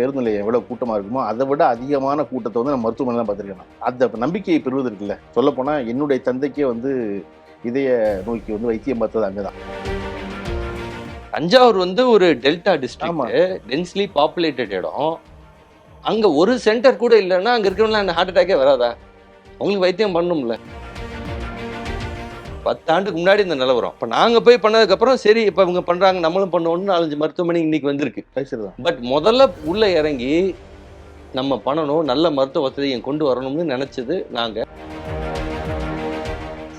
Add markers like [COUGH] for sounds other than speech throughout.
பேருந்து நிலையம் எவ்வளவு கூட்டமா இருக்குமோ அதை விட அதிகமான கூட்டத்தை வந்து நான் மருத்துவமனை தான் பார்த்துருக்கேன். அந்த நம்பிக்கையை பெறுவது இருக்குல்ல சொல்ல போனா என்னுடைய தந்தைக்கே வந்து இதய நோய்க்கு வந்து வைத்தியம் பார்த்தது அங்கதான். தஞ்சாவூர் வந்து ஒரு டெல்டா. டிஸ்ட்ரிக்ட் டென்ஸ்லி பாப்புலேட்டட் இடம். அங்க ஒரு சென்டர் கூட இல்லைன்னா அங்க இருக்கிறவங்க ஹார்ட் அட்டாக்கே வராதா? அவங்களுக்கு வைத்தியம் பண்ணணும்ல. பத்தாண்டுக்கு முன்னாடி இந்த நிலவரம். இப்போ நாங்க போய் பண்ணதுக்கு அப்புறம் சரி இப்போ இவங்க பண்றாங்க நம்மளும் பண்ணுவோம்னு நாலஞ்சு மருத்துவமனை இன்னைக்கு வந்திருக்கு. பட் முதல்ல உள்ள இறங்கி நம்ம பண்ணணும் நல்ல மருத்துவ வசதியை கொண்டு வரணும்னு நினைச்சது நாங்க.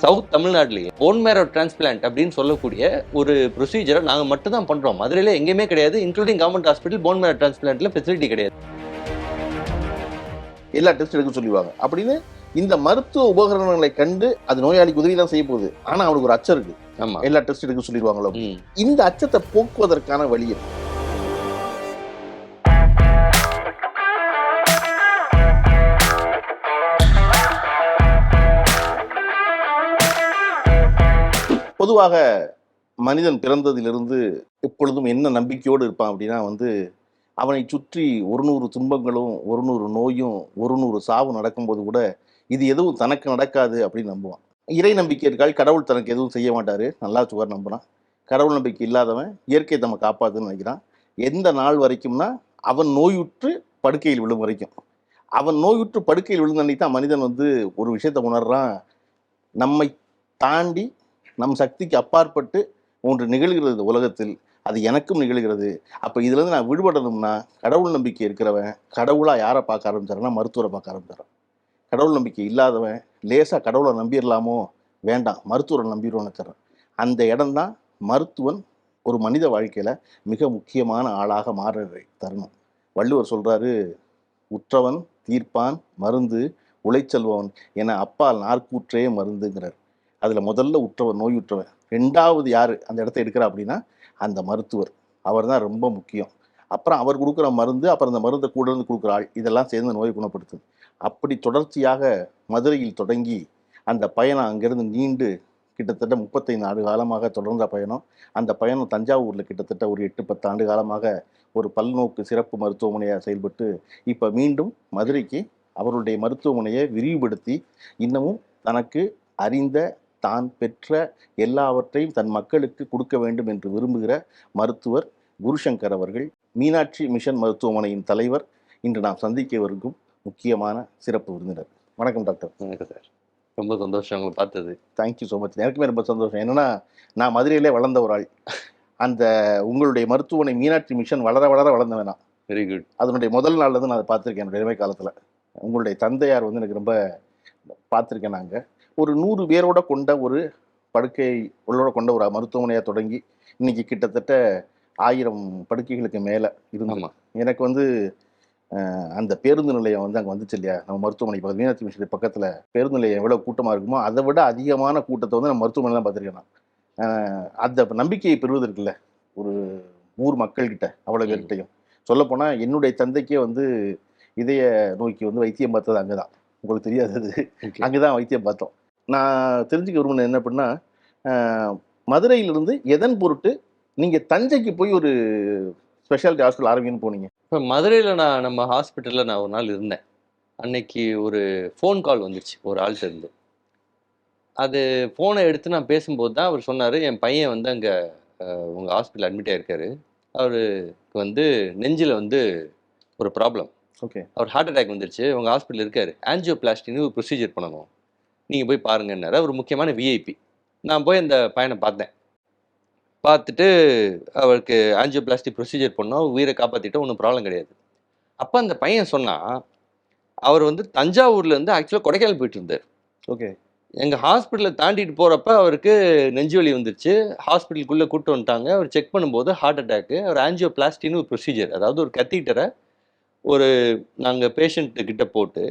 சவுத் தமிழ்நாட்டிலேயே போன் மேரோ டிரான்ஸ்பிளான்ட் அப்படின்னு சொல்லக்கூடிய ஒரு ப்ரொசீஜரை நாங்க மட்டும் தான் பண்றோம். மதுரையில எங்கேயுமே கிடையாது including government hospital bone marrow டிரான்ஸ்பிளான்ட்ல facility கிடையாது. எல்லா டெஸ்ட் எடுக்க சொல்லிடுவாங்க. அப்படின்னு இந்த மருத்துவ உபகரணங்களை கண்டு அது நோயாளிக்கு உதவி தான் செய்ய போகுது ஆனா அவனுக்கு ஒரு அச்சம் இருக்கு எல்லா டெஸ்ட் எடுக்க சொல்லிடுவாங்களோ. இந்த அச்சத்தை போக்குவதற்கான வழி இருக்கு. பொதுவாக மனிதன் பிறந்ததிலிருந்து எப்பொழுதும் என்ன நம்பிக்கையோடு இருப்பான் அப்படின்னா வந்து அவனை சுற்றி ஒரு நூறு துன்பங்களும் ஒரு நூறு நோயும் ஒரு நூறு சாவும் நடக்கும்போது கூட இது எதுவும் தனக்கு நடக்காது அப்படின்னு நம்புவான். இறை நம்பிக்கை இருக்காள் கடவுள் தனக்கு எதுவும் செய்ய மாட்டார். நல்லா சுவர் நம்புகிறான் கடவுள் நம்பிக்கை இல்லாதவன் இயற்கை நம்ம காப்பாத்துன்னு நினைக்கிறான். எந்த நாள் வரைக்கும்னா அவன் நோயுற்று படுக்கையில் விழும் வரைக்கும். அவன் நோயுற்று படுக்கையில் விழுந்த அன்னைக்கு தான் மனிதன் வந்து ஒரு விஷயத்தை உணர்றான். நம்மை தாண்டி நம் சக்திக்கு அப்பாற்பட்டு ஒன்று நிகழ்கிறது உலகத்தில். அது எனக்கும் நிகழ்கிறது. அப்போ இதுலேருந்து நான் விடுபடணும்னா கடவுள் நம்பிக்கை இருக்கிறவன் கடவுளாக யாரை பார்க்க ஆரம்பிச்சாருன்னா மருத்துவரை பார்க்க ஆரம்பிச்சாரான் கடவுள் நம்பிக்கை இல்லாதவன் லேசாக கடவுளை நம்பிடலாமோ வேண்டாம். மருத்துவரை நம்பிடுவோன்னு தர்றான் அந்த இடம்தான் மருத்துவன் ஒரு மனித வாழ்க்கையில் மிக முக்கியமான ஆளாக மாற தருணம். வள்ளுவர் சொல்கிறாரு உற்றவன் தீர்ப்பான் மருந்து உழைச்செல்பவன் என அப்பால் நாற்கூற்றே மருந்துங்கிறார். அதில் முதல்ல உற்றவன் நோயுற்றவன். ரெண்டாவது யார் அந்த இடத்த எடுக்கிறா அப்படின்னா அந்த மருத்துவர். அவர் தான் ரொம்ப முக்கியம். அப்புறம் அவர் கொடுக்குற மருந்து அப்புறம் அந்த மருந்தை கூட இருந்து கொடுக்குற ஆள். இதெல்லாம் சேர்ந்து நோயை குணப்படுத்தும் அப்படி தொடர்ச்சியாக மதுரையில் தொடங்கி அந்த பயணம் அங்கிருந்து நீண்டு கிட்டத்தட்ட முப்பத்தைந்து ஆண்டு காலமாக தொடர்ந்த பயணம். அந்த பயணம் தஞ்சாவூரில் கிட்டத்தட்ட ஒரு எட்டு பத்து ஆண்டு காலமாக ஒரு பல்நோக்கு சிறப்பு மருத்துவமனையாக செயல்பட்டு இப்போ மீண்டும் மதுரைக்கு அவருடைய மருத்துவமனையை விரிவுபடுத்தி இன்னமும் தனக்கு அறிந்த தான் பெற்ற எல்லாவற்றையும் தன் மக்களுக்கு கொடுக்க வேண்டும் என்று விரும்புகிற மருத்துவர் குருசங்கர் அவர்கள். மீனாட்சி மிஷன் மருத்துவமனையின் தலைவர். இன்று நாம் சந்திக்க இருக்கும் முக்கியமான சிறப்பு விருந்தினர். வணக்கம் டாக்டர். வணக்கம் சார். ரொம்ப சந்தோஷம் உங்களை பார்த்தது. தேங்க்யூ ஸோ மச் எனக்குமே ரொம்ப சந்தோஷம். என்னன்னா நான் மதுரையிலே வளர்ந்த ஒரு ஆள். அந்த உங்களுடைய மருத்துவமனை மீனாட்சி மிஷன் வளர வளர வளர்ந்த வேணாம் வெரி குட் அதனுடைய முதல் நாள்ல இருந்து நான் அதை பார்த்துருக்கேன் என்னுடைய இளமை காலத்தில். உங்களுடைய தந்தையார் வந்து எனக்கு ரொம்ப பார்த்துருக்கேன் நாங்கள் ஒரு நூறு பேரோட கொண்ட ஒரு படுக்கை உள்ளோட கொண்ட ஒரு மருத்துவமனையாக தொடங்கி இன்னைக்கு கிட்டத்தட்ட ஆயிரம் படுக்கைகளுக்கு மேலே இருந்து ஆமா. எனக்கு வந்து அந்த பேருந்து நிலையம் வந்து அங்கே வந்துச்சு இல்லையா? நம்ம மருத்துவமனை பக்கத்தில் மீனாட்சி மிஷன் பக்கத்தில். பேருந்து நிலையம் எவ்வளோ கூட்டமாக இருக்குமோ அதை விட அதிகமான கூட்டத்தை வந்து நம்ம மருத்துவமனை தான் பார்த்துருக்கேன் அந்த நம்பிக்கையை பெறுவது இருக்குல்ல? ஒரு ஊர் மக்கள்கிட்ட அவ்வளோ பேர்கிட்டையும் சொல்லப்போனால் என்னுடைய தந்தைக்கே வந்து இதய நோய்க்கு வந்து வைத்தியம் பார்த்தது அங்கே தான் உங்களுக்கு தெரியாது அது Okay. அங்கே தான் வைத்தியம் பார்த்தோம். நான் தெரிஞ்சுக்க விரும்பினது என்ன அப்படின்னா மதுரையிலிருந்து எதன் பொருட்டு நீங்கள் தஞ்சைக்கு போய் ஒரு ஸ்பெஷாலிட்டி ஹாஸ்பிட்டல் ஆரம்பிக்கணும்னு போனீங்க? இப்போ மதுரையில் நான் நம்ம ஹாஸ்பிட்டலில் நான் ஒரு நாள் இருந்தேன். அன்னைக்கு ஒரு ஃபோன் கால் வந்துச்சு ஒரு ஆள்கிட்ட இருந்து. அது ஃபோனை எடுத்து நான் பேசும்போது தான் அவர் சொன்னார் என் பையன் வந்து அங்கே உங்கள் ஹாஸ்பிட்டல் அட்மிட் ஆயிருக்காரு. அவருக்கு வந்து நெஞ்சில் வந்து ஒரு ப்ராப்ளம் ஓகே அவர் ஹார்ட் அட்டாக் வந்துருச்சு. உங்கள் ஹாஸ்பிட்டல் இருக்காரு. ஆன்ஜியோபிளாஸ்டின்னு ஒரு ப்ரொசீஜர் பண்ணணும். நீங்கள் போய் பாருங்கன்னாரு. அவர் முக்கியமான விஐபி நான் போய் அந்த பையனை பார்த்தேன். பார்த்துட்டு அவருக்கு ஆன்ஜியோபிளாஸ்டிக் ப்ரொசீஜர் பண்ணோம் உயிரை காப்பாற்றிட்டோம் ஒன்றும் ப்ராப்ளம் கிடையாது. அப்போ அந்த பையன் சொன்னான் அவர் வந்து தஞ்சாவூர்லேருந்து ஆக்சுவலாக கொடைக்கானல் போயிட்டு இருந்தார். ஓகே எங்கள் ஹாஸ்பிட்டலை தாண்டிட்டு போகிறப்ப அவருக்கு நெஞ்சு வலி வந்துருச்சு. ஹாஸ்பிட்டலுக்குள்ளே கூட்டு வந்துட்டாங்க. அவர் செக் பண்ணும்போது ஹார்ட் அட்டாக்கு அவர் ஆன்ஜியோபிளாஸ்டின்னு ஒரு ப்ரொசீஜர் அதாவது ஒரு கத்தீட்டரை ஒரு நாங்கள் பேஷண்ட்டு கிட்ட போட்டு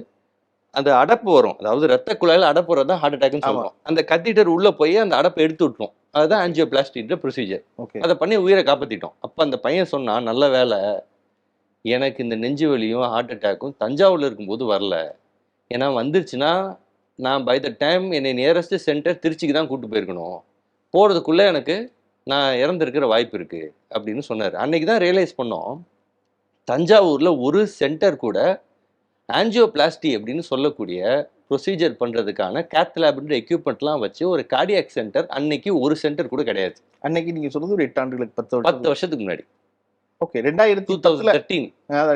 அந்த அடப்பு வரும். அதாவது ரத்த குழாயில் அடப்பு வரதான் தான் ஹார்ட் அட்டாக்னு ஆமா. சொல்லுவோம் அந்த கத்தீட்டர் உள்ளே போய் அந்த அடப்பை எடுத்து விட்டுரும். அதுதான் ஆன்ஜியோபிளாஸ்டின்ற ப்ரொசீஜர் ஓகே அதை பண்ணி உயிரை காப்பாற்றிட்டோம் அப்போ அந்த பையன் சொன்னான் நல்ல வேலை எனக்கு இந்த நெஞ்சு வலியும் ஹார்ட் அட்டாக்கும் தஞ்சாவூரில் இருக்கும்போது வரல. ஏன்னா வந்துருச்சுன்னா நான் பை த டைம் என்னை நியரஸ்ட் சென்டர் திருச்சிக்கு தான் கூட்டு போயிருக்கணும். போகிறதுக்குள்ளே எனக்கு நான் இறந்துருக்கிற வாய்ப்பு இருக்குது அப்படின்னு சொன்னார். அன்னைக்கு தான் ரியலைஸ் பண்ணோம். தஞ்சாவூர்ல ஒரு சென்டர் கூட ஆஞ்சியோபிளாஸ்டி அப்படின்னு சொல்லக்கூடிய ப்ரொசீஜர் பண்றதுக்கான கேத் லேப்ன்ற எக்யூப்மெண்ட்லாம் வச்சு ஒரு கார்டியாக் சென்டர் அன்னைக்கு ஒரு சென்டர் கூட கிடையாது. அன்னைக்கு நீங்க சொல்றது ஒரு எட்டு ஆண்டுகளுக்கு பத்து பத்து வருஷத்துக்கு முன்னாடி. ஓகே ரெண்டாயிரத்தி டூ தௌசண்ட் தேர்ட்டீன்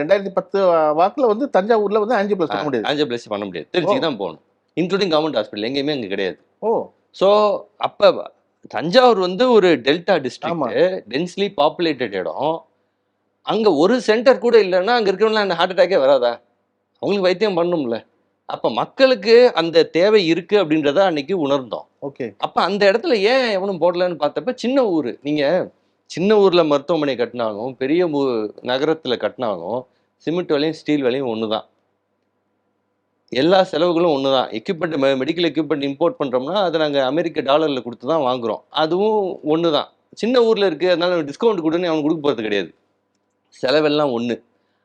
ரெண்டாயிரத்தி பத்து வாக்குல வந்து தஞ்சாவூர்ல வந்து ஆன்ஜியோ பிளஸ் பண்ண முடியாது. ஆஞ்சியோபிளாஸ்டி பண்ண முடியாது. திருச்சிக்கு தான் போகணும். இன்க்ளூடிங் கவர்மெண்ட் ஹாஸ்பிட்டல் எங்கேயுமே அங்கே கிடையாது. ஓ. ஸோ அப்போ தஞ்சாவூர் வந்து ஒரு டெல்டா. டிஸ்ட்ரிக்ட் டென்ஸ்லி பாப்புலேட்டட் இடம். அங்கே ஒரு சென்டர் கூட இல்லைன்னா அங்கே இருக்கிறவங்களாம் அந்த ஹார்ட் அட்டாக்கே வராதா? அவங்களுக்கு வைத்தியம் பண்ணணும்ல. அப்போ மக்களுக்கு அந்த தேவை இருக்கு அப்படின்றத அன்னைக்கு உணர்ந்தோம். ஓகே. அப்போ அந்த இடத்துல ஏன் எவனும் போடலன்னு பார்த்தப்ப சின்ன ஊர். நீங்கள் சின்ன ஊரில் மருத்துவமனை கட்டினாலும் பெரிய நகரத்தில் கட்டினாலும் சிமெண்ட் விலையும் ஸ்டீல் விலையும் ஒன்று தான் எல்லா செலவுகளும் ஒன்று தான் எக்யூப்மெண்ட் மெடிக்கல் எக்யூப்மெண்ட் இம்போர்ட் பண்ணுறோம்னா அதை நாங்கள் அமெரிக்க டாலரில் கொடுத்து தான் வாங்குறோம். அதுவும் ஒன்று தான் சின்ன ஊரில் இருக்குது அதனால டிஸ்கவுண்ட் கொடுன்னு அவனுக்கு கொடுக்க போகிறது கிடையாது. செலவெல்லாம் ஒன்று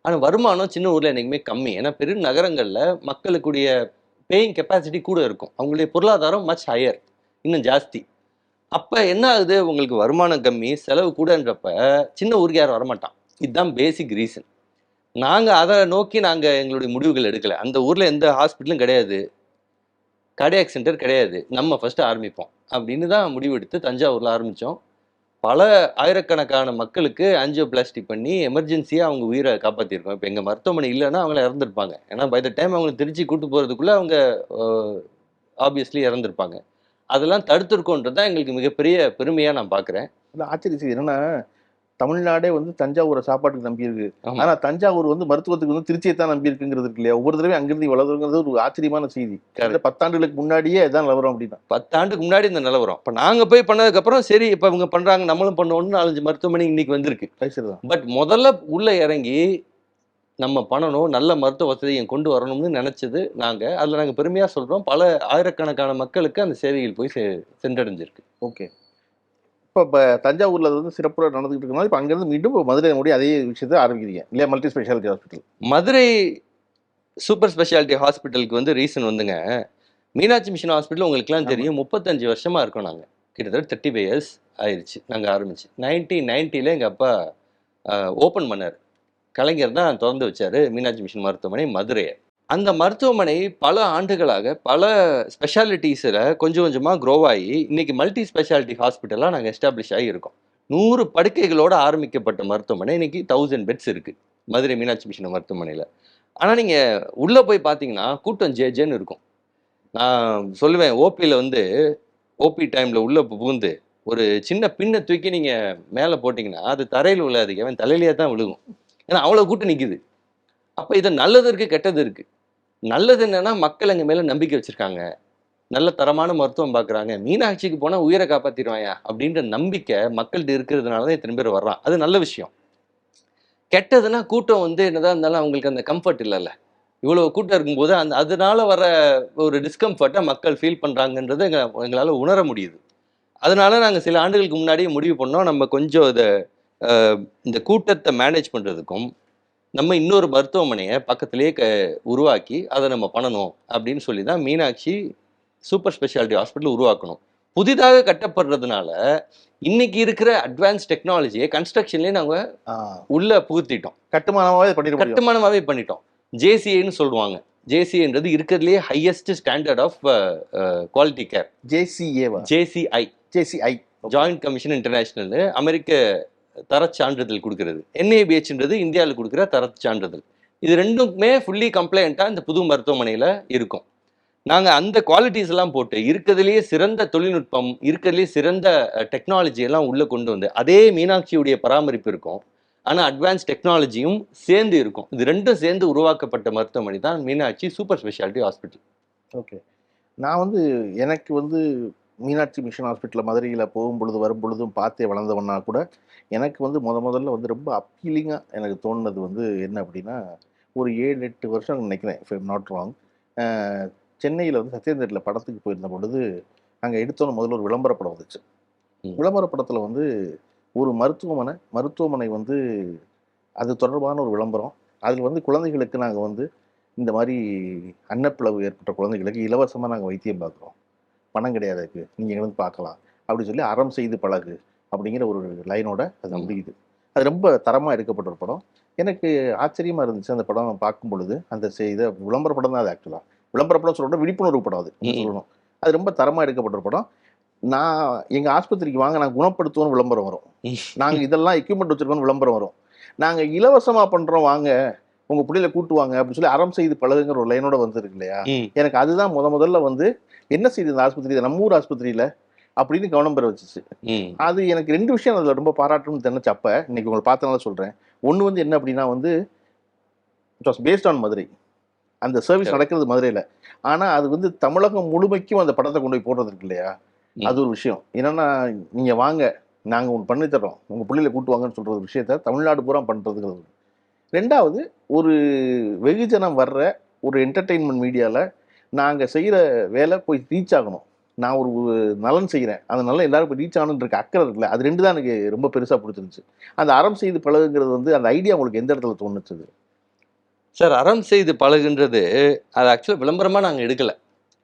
ஆனால் வருமானம் சின்ன ஊரில் என்றைக்குமே கம்மி. ஏன்னா பெரு நகரங்களில் மக்களுக்குடைய பேயிங் கெப்பாசிட்டி கூட இருக்கும். அவங்களுடைய பொருளாதாரம் மச் ஹையர் இன்னும் ஜாஸ்தி. அப்போ என்ன ஆகுது? உங்களுக்கு வருமானம் கம்மி செலவு கூடன்றப்ப சின்ன ஊருக்கு யாரும் வரமாட்டான். இதுதான் பேசிக் ரீசன் நாங்கள் அதை நோக்கி நாங்கள் எங்களுடைய முடிவுகள் எடுக்கலை. அந்த ஊரில் எந்த ஹாஸ்பிட்டலும் கிடையாது. கார்டியாக் சென்டர் கிடையாது. நம்ம ஃபஸ்ட்டு ஆரம்பிப்போம். அப்படின்னு தான் முடிவெடுத்து தஞ்சாவூரில் ஆரம்பித்தோம் பல ஆயிரக்கணக்கான மக்களுக்கு ஆஞ்சியோபிளாஸ்டி பண்ணி எமர்ஜென்சியாக அவங்க உயிரை காப்பாற்றிருக்கோம் இப்போ எங்கள் மருத்துவமனை இல்லைன்னா அவங்கள இறந்துருப்பாங்க. ஏன்னா பை த டைம் அவங்களை திருச்சி கூட்டு போகிறதுக்குள்ளே அவங்க ஆப்வியஸ்லி இறந்துருப்பாங்க. அதெல்லாம் தடுத்திருக்கோன்றது தான் எங்களுக்கு மிகப்பெரிய பெருமையாக நான் பார்க்குறேன் இல்ல ஆச்சரிய செய்தி தமிழ்நாடே வந்து தஞ்சாவூரை சாப்பாட்டுக்கு நம்பி இருக்கு ஆமா. ஆனா தஞ்சாவூர் வந்து மருத்துவத்துக்கு வந்து திருச்சியை தான் நம்பி இருக்குங்கிறது இருக்கு இல்லையா? ஒவ்வொரு தடவை அங்கிருந்து வளர்ந்துங்கிறது ஒரு ஆச்சரியமான செய்தி. பத்தாண்டுகளுக்கு முன்னாடியே இதான் நிலவரம் அப்படின்னா. பத்தாண்டுக்கு முன்னாடி இந்த நிலவரம். இப்போ நாங்கள் போய் பண்ணதுக்கப்புறம் சரி இப்போ இவங்க பண்ணுறாங்க நம்மளும் பண்ணோம்னு நாலஞ்சு மருத்துவமனை இன்னைக்கு வந்திருக்கு. பட் முதல்ல உள்ள இறங்கி நம்ம பண்ணணும் நல்ல மருத்துவ வசதியை கொண்டு வரணும்னு நினைச்சது நாங்கள் அதில் நாங்கள் பெருமையாக சொல்கிறோம் பல ஆயிரக்கணக்கான மக்களுக்கு அந்த சேவைகள் போய் சென்றடைஞ்சிருக்கு. ஓகே. இப்போ இப்போ தஞ்சாவூர்ல வந்து சிறப்புற நடந்துகிட்டு இருக்கனால இப்போ அங்கிருந்து மீண்டும் இப்போ மதுரை மறுபடியும் அதே விஷயத்தை ஆரம்பிக்கிறீங்க. இல்லையா? Multi speciality hospital. Madurai super speciality ஹாஸ்பிட்டலுக்கு வந்து ரீசன் வந்துங்க. மீனாட்சி மிஷன் ஹாஸ்பிட்டல் உங்களுக்குலாம். தெரியும். முப்பத்தஞ்சு வருஷமா இருக்கோம் நாங்கள் கிட்டத்தட்ட தேர்ட்டி ஃபைவ் இயர்ஸ் ஆயிடுச்சு நாங்கள் ஆரம்பிச்சு. நைன்டீன் நைன்ட்டியில் எங்கள் அப்பா ஓப்பன் பண்ணார். கலைஞர் தான் திறந்து வச்சாரு. மீனாட்சி மிஷன் மருத்துவமனை மதுரையை. அந்த மருத்துவமனை பல ஆண்டுகளாக பல ஸ்பெஷாலிட்டிஸில் கொஞ்சம் கொஞ்சமாக க்ரோ ஆகி இன்னைக்கு மல்டி ஸ்பெஷாலிட்டி ஹாஸ்பிட்டலாக நாங்கள் எஸ்டாப்ளிஷ் ஆகியிருக்கோம் நூறு படுக்கைகளோடு ஆரம்பிக்கப்பட்ட மருத்துவமனை இன்னைக்கு தௌசண்ட் பெட்ஸ் இருக்குது மதுரை மீனாட்சி மிஷன் மருத்துவமனையில். ஆனால் நீங்கள் உள்ளே போய் பார்த்தீங்கன்னா கூட்டம் ஜே ஜேன்னு இருக்கும். நான் சொல்லுவேன் ஓபியில் வந்து ஓபி டைமில் உள்ளே புகுந்து ஒரு சின்ன பின்னை தூக்கி நீங்கள் மேலே போட்டிங்கன்னா அது தரையில் விழாது அவன் தலையிலேயே தான் விழுகும். ஏன்னா அவ்வளோ கூட்டம் நிற்கிது அப்போ இது நல்லது இருக்குது கெட்டது இருக்குது நல்லது என்னன்னா மக்கள் எங்கள் மேலே நம்பிக்கை வச்சுருக்காங்க. நல்ல தரமான மருத்துவம் பார்க்குறாங்க மீனாட்சிக்கு போனால் உயிரை காப்பாற்றிடுவாயா அப்படின்ற நம்பிக்கை மக்கள்கிட்ட இருக்கிறதுனால தான் இத்தனை பேர் வர்றான். அது நல்ல விஷயம். கெட்டதுன்னா கூட்டம் வந்து என்னதான் இருந்தாலும் அவங்களுக்கு அந்த கம்ஃபர்ட் இல்லைல்ல. இவ்வளோ கூட்டம் இருக்கும்போது அந்த அதனால வர ஒரு டிஸ்கம்ஃபர்ட்டை மக்கள் ஃபீல் பண்ணுறாங்கன்றது எங்கள் எங்களால் உணர முடியுது. அதனால நாங்கள் சில ஆண்டுகளுக்கு முன்னாடியே முடிவு பண்ணோம். நம்ம கொஞ்சம் இதை இந்த கூட்டத்தை மேனேஜ் பண்ணுறதுக்கும் நம்ம இன்னொரு மருத்துவமனையை பக்கத்திலேயே க உருவாக்கி அதை நம்ம பண்ணணும் அப்படின்னு சொல்லி தான் மீனாட்சி சூப்பர் ஸ்பெஷாலிட்டி ஹாஸ்பிட்டல் உருவாக்கணும். புதிதாக கட்டப்படுறதுனால இன்னைக்கு இருக்கிற அட்வான்ஸ் டெக்னாலஜியை கன்ஸ்ட்ரக்ஷன்லேயே நாங்கள் உள்ள புகுத்திட்டோம். கட்டுமானமாவே பண்ணிட முடியும். கட்டுமானமாகவே பண்ணிட்டோம். ஜேசிஐன்னு சொல்லுவாங்க. ஜேசிஐன்றது இருக்கிறதுலேயே highest standard of quality care ஜேசிஏவா JCI JCI joint commission international அமெரிக்க சான்றிதழ் கொடுக்கிறது. என்ஏபிஹெச்ன்றது இந்தியாவில் கொடுக்குற தரச் சான்றிதழ். இது ரெண்டுக்குமே ஃபுல்லி கம்ப்ளைண்ட்டாக இந்த புது மருத்துவமனையில் இருக்கும். நாங்கள் அந்த குவாலிட்டிஸ் எல்லாம் போட்டு இருக்கிறதுலேயே சிறந்த தொழில்நுட்பம் இருக்கிறதுலேயே சிறந்த டெக்னாலஜி எல்லாம் உள்ளே கொண்டு வந்து அதே மீனாட்சியுடைய பராமரிப்பு இருக்கும். ஆனால் அட்வான்ஸ் டெக்னாலஜியும் சேர்ந்து இருக்கும். இது ரெண்டும் சேர்ந்து உருவாக்கப்பட்ட மருத்துவமனை தான் Meenakshi super speciality hospital okay. நான் வந்து எனக்கு வந்து மீனாட்சி மிஷன் ஹாஸ்பிட்டல் மதுரையில் போகும் பொழுது வரும் பொழுதும் பார்த்தே வளர்ந்தவன்னா கூட எனக்கு வந்து முத முதல்ல வந்து ரொம்ப அப்பீலிங்காக எனக்கு தோணுனது வந்து என்ன அப்படின்னா ஒரு ஏழு எட்டு வருஷம் நினைக்கிறேன் இஃப் ஐம் நாட் ராங் சென்னையில் வந்து சத்யேந்திரில் படத்துக்கு போயிருந்த பொழுது அங்கே எடுத்தோன்னு முதல்ல ஒரு விளம்பர படம் வந்துச்சு. விளம்பர படத்தில் வந்து ஒரு மருத்துவமனை மருத்துவமனை வந்து அது தொடர்பான ஒரு விளம்பரம். அதில் வந்து குழந்தைகளுக்கு நாங்கள் வந்து இந்த மாதிரி அன்னப்பிளவு ஏற்பட்ட குழந்தைகளுக்கு இலவசமாக நாங்கள் வைத்தியம் பார்க்குறோம் பணம் கிடையாது அதுக்கு. நீங்கள் எங்களுக்கு பார்க்கலாம் அப்படின்னு சொல்லி அறம் செய்து பழகு. அப்படிங்கிற ஒரு லைனோட அது. முடியுது. அது ரொம்ப தரமாக எடுக்கப்பட்ட ஒரு படம். எனக்கு ஆச்சரியமா இருந்துச்சு அந்த படம் பார்க்கும் பொழுது அந்த செ- இதை விளம்பர படம் தான் அது ஆக்சுவலா விளம்பர படம் சொல்றோம் விழிப்புணர்வு படம் அது. சொல்லணும். அது ரொம்ப தரமா எடுக்கப்பட்ட ஒரு படம். நான் எங்க ஆஸ்பத்திரிக்கு வாங்க நான் குணப்படுத்துவோம்னு விளம்பரம் வரும். ம். [LAUGHS] நாங்க இதெல்லாம் எக்யூப்மெண்ட் வச்சிருக்கோம்னு விளம்பரம் வரும். நாங்க இலவசமா பண்றோம் வாங்க. உங்க பிள்ளையில கூட்டு வாங்க அப்படின்னு சொல்லி அறம் செய்து பழகுங்கிற ஒரு லைனோட வந்திருக்கு இல்லையா. எனக்கு அதுதான் முத முதல்ல வந்து என்ன செய்யுது இந்த ஆஸ்பத்திரி நம்ம ஊர் ஆஸ்பத்திரியில அப்படின்னு கவனம் பெற வச்சுச்சு. அது எனக்கு ரெண்டு விஷயம் அதில் ரொம்ப பாராட்டணும்னு தெரிஞ்சு அப்போ இன்னைக்கு உங்களை பார்த்தனால சொல்கிறேன் ஒன்று வந்து என்ன அப்படின்னா வந்து it was based on Madurai. அந்த சர்வீஸ். நடக்கிறது மதுரையில். ஆனால் அது வந்து தமிழகம் முழுமைக்கும் அந்த படத்தை கொண்டு போய் போடுறது இருக்கு இல்லையா. அது ஒரு விஷயம். என்னன்னா நீங்கள் வாங்க நாங்கள் ஒன்று பண்ணி தர்றோம். உங்கள் பிள்ளைகளை கூட்டு வாங்கன்னு சொல்கிற ஒரு விஷயத்த தமிழ்நாடு பூரா பண்ணுறதுங்கிறது ரெண்டாவது ஒரு வெகுஜனம் வர்ற ஒரு என்டர்டெயின்மெண்ட் மீடியாவில் நாங்கள் செய்கிற வேலை போய் ரீச் ஆகணும். நான் ஒரு நலன் செய்கிறேன் அந்த நல்ல எல்லாரும் ரீச் ஆகணுன்ற அக்கறை இருக்குல்ல? அது ரெண்டு தான் எனக்கு ரொம்ப பெருசாக பிடிச்சிருந்துச்சு. அந்த அறம் செய்து பழகுங்கிறது வந்து அந்த ஐடியா உங்களுக்கு எந்த இடத்துல தோணுச்சு சார் அறம் செய்து பழகுன்றது அது ஆக்சுவலாக விளம்பரமாக நாங்கள் எடுக்கல.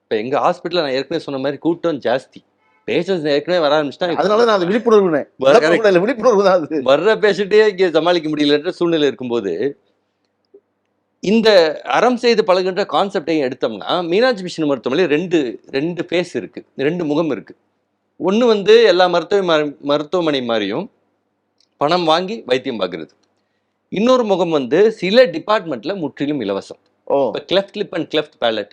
இப்போ எங்கள் ஹாஸ்பிட்டலில் நான் ஏற்கனவே சொன்ன மாதிரி கூட்டம் ஜாஸ்தி. பேஷண்ட்ஸ் ஏற்கனவே வர ஆரம்பிச்சிட்டா அதனால தான் அந்த இல்ல, விழிப்புணர்வு தான் வர்ற பேஷண்ட்டே இங்கே சமாளிக்க முடியலன்ற சூழ்நிலை இருக்கும்போது இந்த அறம் செய்து பழகுன்ற கான்செப்டையும் எடுத்தோம்னா மீனாட்சி மிஷன் மருத்துவமனையில் ரெண்டு ரெண்டு ஃபேஸ் இருக்கு. ரெண்டு முகம் இருக்கு. ஒன்று வந்து எல்லா மருத்துவ மருத்துவமனை மாதிரியும் பணம் வாங்கி வைத்தியம் பார்க்கறது. இன்னொரு முகம் வந்து சில டிபார்ட்மெண்ட்ல முற்றிலும் இலவசம். ஓ. இப்போ cleft lip and cleft palate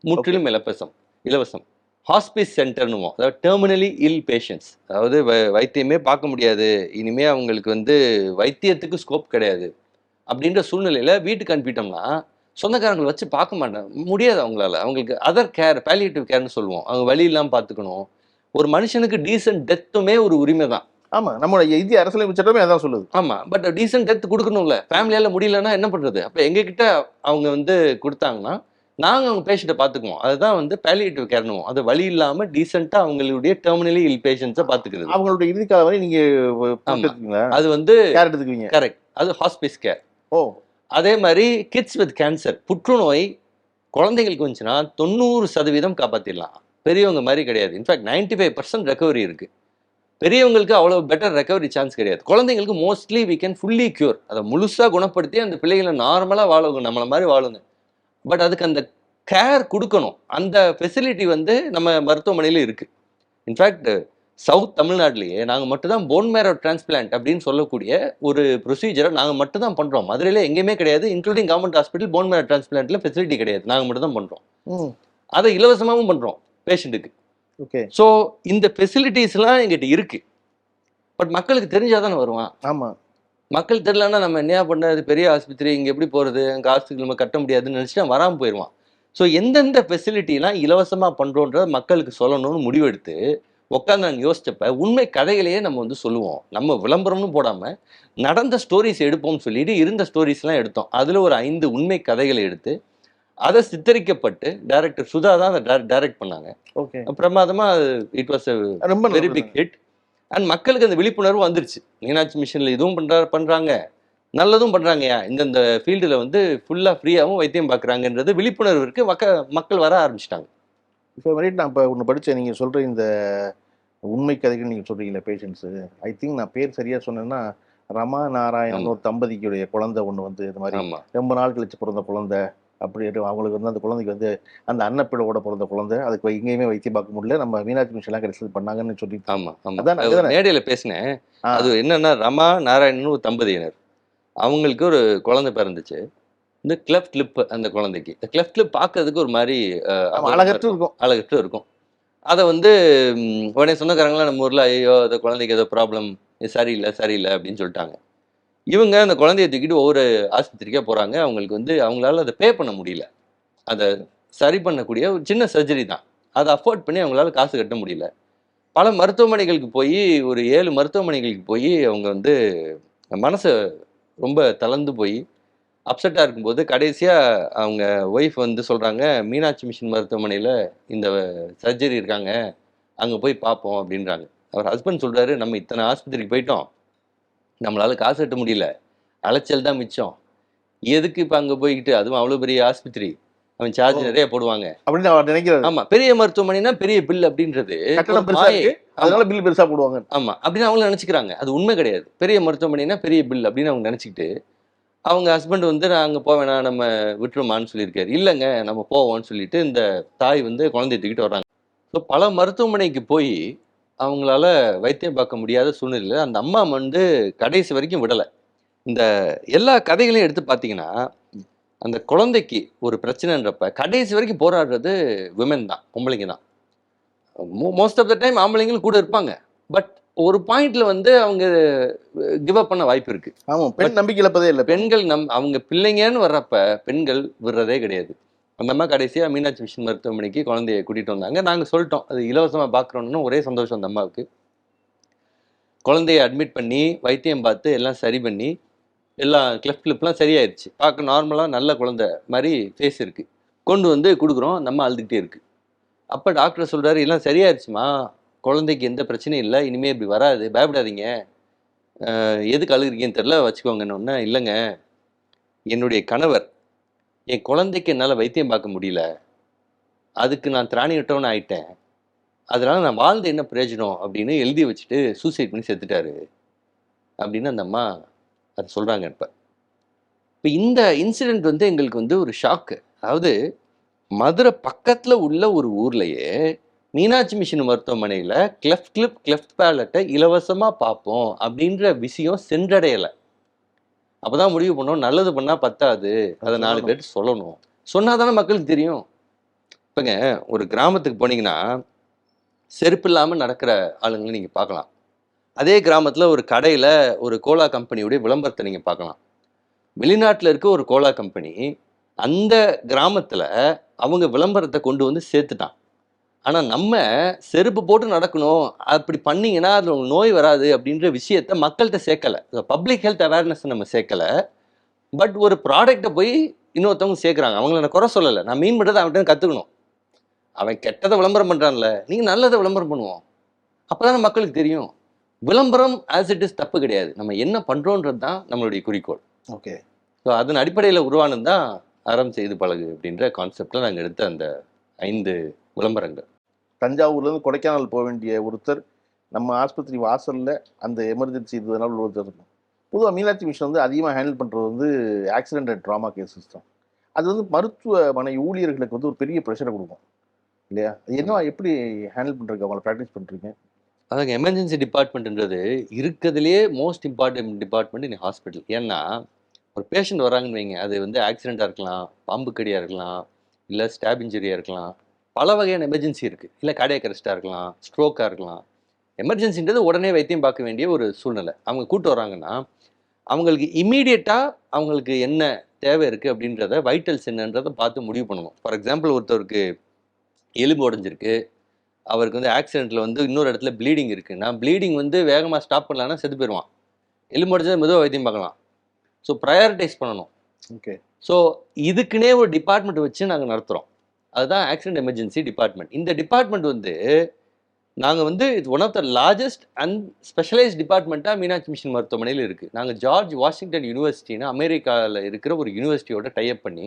முற்றிலும் இலவசம் இலவசம். ஹாஸ்பிஸ் சென்டர்னுவோம் அதாவது டெர்மினலி இல் பேஷண்ட்ஸ் அதாவது வ- வைத்தியமே பார்க்க முடியாது. இனிமே அவங்களுக்கு வந்து வைத்தியத்துக்கு ஸ்கோப் கிடையாது. அப்படின்ற சூழ்நிலையில வீட்டுக்கு அனுப்பிட்டோம்னா சொந்தக்காரங்களை வச்சு பார்க்க மாட்டாங்க முடியாது அவங்களால. அவங்களுக்கு அதர் கேர் பேலியேட்டிவ் கேர்னு சொல்லுவோம். அவங்க வழி இல்லாமல் பார்த்துக்கணும். ஒரு மனுஷனுக்கு டீசன்ட் டெத்துமே ஒரு உரிமை தான். ஆமா நம்மளோட இந்திய அரசியலமைப்பு சட்டமே அதான் சொல்லுது. ஆமா பட் டீசன்ட் டெத் கொடுக்கணும்ல. ஃபேமிலியால முடியலன்னா என்ன பண்றது? அப்ப எங்க கிட்ட அவங்க வந்து கொடுத்தாங்கன்னா நாங்க அவங்க பேஷண்ட்டை பார்த்துக்குவோம். அதுதான் வந்து பேலியேட்டிவ் கேர்னுவோம் அது வழி இல்லாம டீசெண்டா அவங்களுடைய டெர்மினலி இல் பேஷண்ட்ஸை பார்த்துக்கிறது. அவங்களோட இறுதி காலம் வரை நீங்க ஆமா. எடுத்துக்கீங்களா அது வந்து கேர் எடுத்துக்குவீங்க. கரெக்ட் அது ஹாஸ்பிஸ் கேர் ஓ. அதே மாதிரி கிட்ஸ் வித் கேன்சர் புற்றுநோய் குழந்தைங்களுக்கு வந்துச்சுன்னா தொண்ணூறு சதவீதம் காப்பாற்றிடலாம் பெரியவங்க மாதிரி கிடையாது. இன்ஃபேக்ட் 95% ஃபைவ் பர்சன்ட் ரெக்கவரி இருக்குது பெரியவங்களுக்கு அவ்வளோ பெட்டர் ரெக்கவரி சான்ஸ் கிடையாது. குழந்தைங்களுக்கு mostly we can fully cure அதை முழுசாக குணப்படுத்தி அந்த பிள்ளைகளை நார்மலாக வாழுங்க நம்மளை மாதிரி வாழுங்க. பட் அதுக்கு அந்த கேர் கொடுக்கணும். அந்த ஃபெசிலிட்டி வந்து நம்ம மருத்துவமனையில் இருக்குது இன்ஃபேக்ட் சவுத் தமிழ்நாட்டிலேயே நாங்கள் மட்டும்தான் போன் மேரோ டிரான்ஸ்பிளான்ட் அப்படின்னு சொல்லக்கூடிய ஒரு ப்ரொசீஜரை நாங்கள் மட்டும் தான் பண்ணுறோம் மதுரையில் எங்கேயுமே கிடையாது including government hospital bone marrow டிரான்ஸ்பிளான்ட்ல facility கிடையாது. நாங்கள் மட்டும் தான் பண்ணுறோம் ம். அதை இலவசமாகவும் பண்ணுறோம் பேஷண்ட்டுக்கு ஓகே. ஸோ இந்த ஃபெசிலிட்டிஸ்லாம் எங்கிட்ட இருக்கு. பட் மக்களுக்கு தெரிஞ்சாதானே வருவான் ஆமா. மக்கள் தெரியலன்னா நம்ம என்னையா பண்ணது பெரிய ஆஸ்பத்திரி இங்கே எப்படி போகிறது அங்கே ஆஸ்பத்திரி நம்ம கட்ட முடியாதுன்னு நினச்சிட்டு வராமல் போயிடுவான் ஸோ எந்தெந்த ஃபெசிலிட்டிலாம் இலவசமாக பண்ணுறோன்றத மக்களுக்கு சொல்லணும்னு முடிவெடுத்து உட்காந்து நாங்கள் யோசிச்சப்ப உண்மை கதைகளையே நம்ம வந்து சொல்லுவோம். நம்ம விளம்பரம்னு போடாமல் நடந்த ஸ்டோரிஸ் எடுப்போம்னு சொல்லிட்டு இருந்த ஸ்டோரிஸ்லாம் எடுத்தோம். அதில் ஒரு ஐந்து உண்மை கதைகளை எடுத்து அதை சித்தரிக்கப்பட்டு டைரக்டர் சுதா தான் அதை டைரக்ட் பண்ணாங்க. ஓகே பிரமாதமாக இட் வாஸ் ரொம்ப வெரி. பிக் ஹிட் அண்ட் மக்களுக்கு அந்த விழிப்புணர்வு வந்துருச்சு. மீனாட்சி மிஷனில் இதுவும் பண்றா பண்றாங்க. நல்லதும் பண்றாங்கயா இந்தந்த ஃபீல்டில் வந்து ஃபுல்லாக ஃப்ரீயாகவும் வைத்தியம் பார்க்குறாங்கன்றது விழிப்புணர்வு இருக்கு மக்க மக்கள் வர ஆரம்பிச்சிட்டாங்க. இப்போ வரைக்கும் நான் இப்போ ஒன்று படித்தேன் நீங்கள் சொல்கிற இந்த உண்மை கதைகள் நீங்கள் சொல்கிறீங்களே பேஷண்ட்ஸு ஐ திங்க் நான் பேர் சரியாக சொன்னேன்னா ரமா நாராயணன் ஒரு தம்பதிக்குடைய குழந்தை ஒன்று வந்து இது மாதிரி ரொம்ப நாள் கழிச்சு பிறந்த குழந்தை. அப்படி அவங்களுக்கு வந்து அந்த குழந்தைக்கு வந்து அந்த அன்னப்பிடவோட பிறந்த குழந்தை. அதுக்கு எங்கேயுமே வைத்தியம் பார்க்க முடியல. நம்ம மீனாட்சி மிஷன்லாம் கடைசியில் பண்ணாங்கன்னு சொல்லி ஆமா ஆமா. அதான். மேடையில் பேசினேன். அது என்னன்னா ரமா நாராயணன் ஒரு தம்பதியினர். அவங்களுக்கு ஒரு குழந்தை பிறந்துச்சு. இந்த கிளெஃப்ட் லிப் அந்த குழந்தைக்கு. இந்த கிளெஃப்ட் லிப் பார்க்கறதுக்கு ஒரு மாதிரி அழகற்று இருக்கும். அழகற்று இருக்கும். அதை வந்து உடனே சொந்தக்காரங்களாம் நம்ம ஊரில் ஐயோ அந்த குழந்தைக்கு ஏதோ ப்ராப்ளம் சரியில்லை சரியில்லை அப்படின்னு சொல்லிட்டாங்க. இவங்க அந்த குழந்தைய தூக்கிட்டு ஒவ்வொரு ஆஸ்பத்திரிக்காக போகிறாங்க அவங்களுக்கு வந்து அவங்களால அதை பே பண்ண முடியல. அதை சரி பண்ணக்கூடிய ஒரு சின்ன சர்ஜரி தான். அதை அஃபோர்ட் பண்ணி அவங்களால காசு கட்ட முடியல. பல மருத்துவமனைகளுக்கு போய் ஒரு ஏழு மருத்துவமனைகளுக்கு போய் அவங்க வந்து மனசை ரொம்ப தளர்ந்து போய் அப்செட்டாக இருக்கும்போது கடைசியாக அவங்க ஒய்ஃப் வந்து சொல்கிறாங்க மீனாட்சி மிஷன் மருத்துவமனையில் இந்த சர்ஜரி இருக்காங்க அங்கே போய் பார்ப்போம் அப்படின்றாங்க. அவர் ஹஸ்பண்ட் சொல்கிறாரு நம்ம இத்தனை ஆஸ்பத்திரிக்கு போயிட்டோம். நம்மளால காசு கட்ட முடியல. அலைச்சல் தான் மிச்சம். எதுக்கு இப்போ அங்கே போய்கிட்டு அதுவும் அவ்வளோ பெரிய ஆஸ்பத்திரி. அவன் சார்ஜ். நிறைய போடுவாங்க. அப்படின்னு அவர் நினைக்கிறாரு. ஆமா பெரிய மருத்துவமனைனா பெரிய பில் அப்படின்றது. அதனால பில் பெருசா போடுவாங்க. ஆமா அப்படின்னு அவங்க நினைச்சுக்கிறாங்க. அது உண்மை கிடையாது. பெரிய மருத்துவமனைனா பெரிய பில் அப்படின்னு அவங்க நினைச்சுக்கிட்டு அவங்க ஹஸ்பண்ட் வந்து நாங்கள் போக வேணாம் நம்ம விட்டுருமான்னு சொல்லியிருக்காரு. இல்லைங்க நம்ம போவோம்னு சொல்லிட்டு இந்த தாய் வந்து குழந்தைய தூக்கிட்டு வர்றாங்க. ஸோ பல மருத்துவமனைக்கு போய் அவங்களால வைத்தியம் பார்க்க முடியாத சூழ்நிலையில் அந்த அம்மா வந்து கடைசி வரைக்கும் விடலை. இந்த எல்லா கதைகளையும் எடுத்து பார்த்தீங்கன்னா அந்த குழந்தைக்கு ஒரு பிரச்சனைன்றப்ப கடைசி வரைக்கும் போராடுறது விமன் தான் பொம்பளைங்க தான். மோஸ்ட் ஆஃப் த டைம் ஆம்பளைங்களும் கூட இருப்பாங்க. பட் ஒரு பாயிண்ட்ல வந்து அவங்க கிவ் அப் பண்ண வாய்ப்பு இருக்கு. ஆமா பெண் நம்பிக்கை இழப்பதே இல்லை. பெண்கள் நம் அவங்க பிள்ளைங்கன்னு வர்றப்ப பெண்கள் விடுறதே கிடையாது. அந்த அம்மா கடைசியா மீனாட்சி மிஷன் மருத்துவமனைக்கு குழந்தைய கூட்டிட்டு வந்தாங்க. நாங்க சொல்லிட்டோம். அது இலவசமா பார்க்குறோன்னு ஒரே சந்தோஷம் அந்த அம்மாவுக்கு. குழந்தைய அட்மிட் பண்ணி வைத்தியம் பார்த்து எல்லாம் சரி பண்ணி எல்லாம் கிளப் கிளிப்லாம் சரியாயிருச்சு. பார்க்க நார்மலாக நல்ல குழந்தை மாதிரி ஃபேஸ் இருக்கு. கொண்டு வந்து கொடுக்குறோம். அந்த அம்மா அழுதுகிட்டே இருக்கு. அப்போ டாக்டர் சொல்றாரு எல்லாம் சரியாயிருச்சுமா? குழந்தைக்கு எந்த பிரச்சனையும் இல்லை இனிமேல் இப்படி வராது பயப்படாதீங்க. எதுக்கு அழுகிறீங்கன்னு தெரில வச்சுக்கோங்கன்னு ஒன்று இல்லைங்க. என்னுடைய கணவர் என் குழந்தைக்கு என்னால் வைத்தியம் பார்க்க முடியல. அதுக்கு நான் திராணி விட்டவன் ஆயிட்டேன். அதனால் நான் வாழ்ந்து என்ன பிரயோஜனம் அப்படின்னு எழுதி வச்சுட்டு சூசைட் பண்ணி செத்துட்டாரு. அப்படின்னு அந்த அம்மா அது சொல்கிறாங்க இப்போ. இப்போ இந்த இன்சிடெண்ட் வந்து எங்களுக்கு வந்து ஒரு ஷாக்கு அதாவது மதுரை பக்கத்தில் உள்ள ஒரு ஊர்லேயே மீனாட்சி மிஷன் மருத்துவமனையில் கிளெஃப்ட் கிளிப் கிளெஃப்ட் பேலட்டை இலவசமாக பார்ப்போம் அப்படின்ற விஷயம் சென்றடையலை. அப்பதான் முடிவு பண்ணோம் நல்லது பண்ணா பத்தாது. அதை நாலு சொல்லணும். பேர்ட்டு சொல்லணும். சொன்னாதானே மக்களுக்கு தெரியும். இப்போங்க ஒரு கிராமத்துக்கு போனீங்கன்னா செருப்பு இல்லாமல் நடக்கிற ஆளுங்களை நீங்கள் பார்க்கலாம். அதே கிராமத்தில் ஒரு கடையில் ஒரு கோலா கம்பெனியுடைய விளம்பரத்தை நீங்கள் பார்க்கலாம். வெளிநாட்டில் இருக்க ஒரு கோலா கம்பெனி அந்த கிராமத்தில் அவங்க விளம்பரத்தை கொண்டு வந்து சேர்த்துட்டான். ஆனால் நம்ம செருப்பு போட்டு நடக்கணும். அப்படி பண்ணீங்கன்னா அது உங்களுக்கு நோய் வராது அப்படின்ற விஷயத்த மக்கள்கிட்ட சேர்க்கலை. பப்ளிக் ஹெல்த் அவேர்னஸ் நம்ம சேர்க்கலை. பட் ஒரு ப்ராடக்ட்டை போய் இன்னொருத்தவங்க சேர்க்குறாங்க. அவங்கள நான் குறை சொல்லலை. நான் மீன் பண்ணுறதை அவன்கிட்ட கற்றுக்கணும் அவன் கெட்டதை விளம்பரம் பண்ணுறான்ல நீங்கள் நல்லதை விளம்பரம் பண்ணுவோம். அப்போ மக்களுக்கு தெரியும். விளம்பரம் ஆஸ் இட் இஸ் தப்பு கிடையாது. நம்ம என்ன பண்ணுறோன்றது தான் நம்மளுடைய குறிக்கோள். ஓகே ஸோ அதன் அடிப்படையில் உருவானது தான் அறம் செய்து பழகு அப்படின்ற கான்செப்டில் நாங்கள் எடுத்த அந்த ஐந்து விளம்பரங்கள். தஞ்சாவூர்லேருந்து கொடைக்கானல் போக வேண்டிய ஒருத்தர் நம்ம ஆஸ்பத்திரி வாசலில் அந்த எமர்ஜென்சி இதனால ஒருத்தர் இருக்கும் பொதுவாக மீனாட்சி மிஷன் வந்து அதிகமாக ஹேண்டில் பண்ணுறது வந்து ஆக்சிடென்ட் அண்ட் ட்ராமா கேசஸ் தான். அது வந்து மருத்துவமனை ஊழியர்களுக்கு வந்து ஒரு பெரிய ப்ரெஷரை கொடுக்கும். இல்லையா? அது என்ன எப்படி ஹேண்டில் பண்ணுறதுக்கு அவங்கள ப்ராக்டிஸ் பண்ணுறீங்க அதாங்க எமர்ஜென்சி டிபார்ட்மெண்ட்ன்றது இருக்கிறதுலே most important department in hospital ஏன்னா ஒரு பேஷண்ட் வராங்கன்னு வைங்க. அது வந்து ஆக்சிடெண்ட்டாக இருக்கலாம் பாம்பு கடியாக இருக்கலாம் இல்லை ஸ்டாப் இன்ஜுரியாக இருக்கலாம். பல வகையான எமர்ஜென்சி இருக்குது இல்லை கார்டியாக் அரெஸ்ட்டாக இருக்கலாம் ஸ்ட்ரோக்காக இருக்கலாம். எமர்ஜென்சின்றது உடனே வைத்தியம் பார்க்க வேண்டிய ஒரு சூழ்நிலை. அவங்க கூட்டு வராங்கன்னா அவங்களுக்கு இம்மீடியட்டாக அவங்களுக்கு என்ன தேவை இருக்குது அப்படின்றத வைட்டல்ஸ் என்னன்றதை பார்த்து முடிவு பண்ணணும். ஃபார் எக்ஸாம்பிள் ஒருத்தருக்கு எலும்பு உடஞ்சிருக்கு. அவருக்கு வந்து ஆக்சிடென்ட்டில் வந்து இன்னொரு இடத்துல ப்ளீடிங் இருக்குன்னா ப்ளீடிங் வந்து வேகமாக ஸ்டாப் பண்ணலான்னா செத்து போயிடுவான். எலும்பு உடஞ்சா மெதுவாக வைத்தியம் பார்க்கலாம். ஸோ ப்ரையாரிட்டைஸ் பண்ணணும். ஓகே ஸோ இதுக்குன்னே ஒரு டிபார்ட்மெண்ட் வச்சு நாங்கள் நடத்துகிறோம் அதுதான் ஆக்சிடென்ட் எமர்ஜென்சி டிபார்ட்மெண்ட் இந்த டிபார்ட்மெண்ட் வந்து நாங்கள் வந்து one of the largest and specialized டிபார்ட்மெண்ட்டாக Meenakshi mission மருத்துவமனையில் இருக்குது நாங்கள் ஜார்ஜ் வாஷிங்டன் யூனிவர்சிட்டின்னு அமெரிக்காவில் இருக்கிற ஒரு யூனிவர்சிட்டியோட டைப் பண்ணி